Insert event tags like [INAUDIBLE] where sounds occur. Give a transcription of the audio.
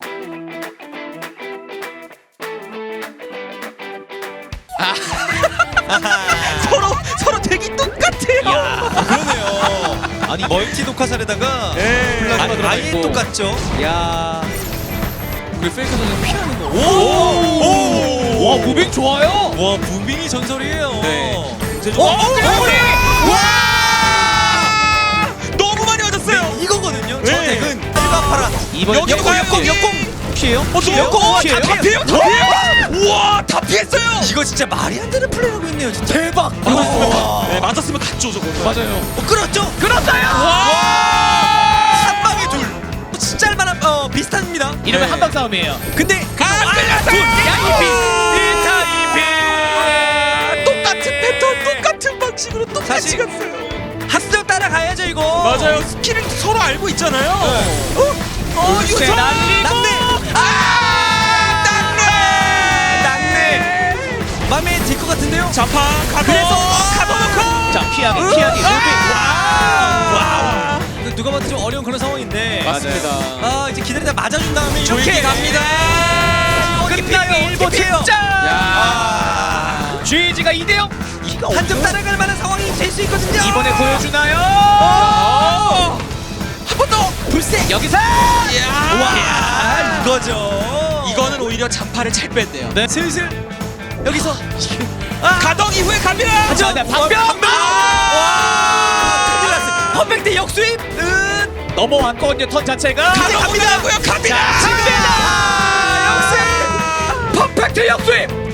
[LAUGHS] 서로 서로 되게 똑같아요. 아, 그러네요. 아니 멀티. 플라즈마 아니, 들어가 아예 있고. 똑같죠. 야. 우리 페이커 선수 피하는 거. 오! 오! 와 무빙 좋아요. 와 무빙이 전설이에요. 네. 제주. 어, 어, 그래, 파라. 이번에 역공 역공, 역공 역공. 피해요? 어, 또 역공 어, 피해요? 다 피해요? 다 피해요? 우와, 다 피했어요. 이거 진짜 말이 안 되는 플레이하고 있네요. 진짜. 대박. 네, 맞았으면 갔죠, 저거. 맞아요. 어, 끌었죠? 끊었어요. 한 방에 둘. 진짜 할 만한 어 비슷합니다. 이러면 네. 한방 싸움이에요. 근데 아, 끌렸어요. 야, 이피. 똑같은 패턴, 똑같은 방식으로 똑같이 사실- 갔어요. 합성 따라가야죠 이거. 맞아요. 스킬을 서로 알고 있잖아요. 어? 어, 날리고. 낙내. 아! 낙내. 맘에 들 것 같은데요. 자파 가도 그래서 가도 넣고 자 피하기 피하기. 와우. 누가 봐도 좀 어려운 그런 상황인데. 맞습니다. 아 이제 기다리다 맞아준 다음에 이렇게 조이게 갑니다. 끝나요. 일본 진짜. 아. GG가 2대 0. 한점 따라갈 만한 상황이 될 수 있거든요. 이번에 보여주나요? 한 번 더. 불새. 여기서 와 이거죠. 이거는 오히려 잔파를 잘 뺐네요. 네 슬슬 여기서 가덕 이후에 갑니다. 자, 네, 방병! 와 큰일 났어요. 퍼펙트 역수입. 으. 넘어왔거든요 턴 자체가. 가덕 갑니다. 갑니다. 자, 집니다. 역습. 퍼펙트 역수입.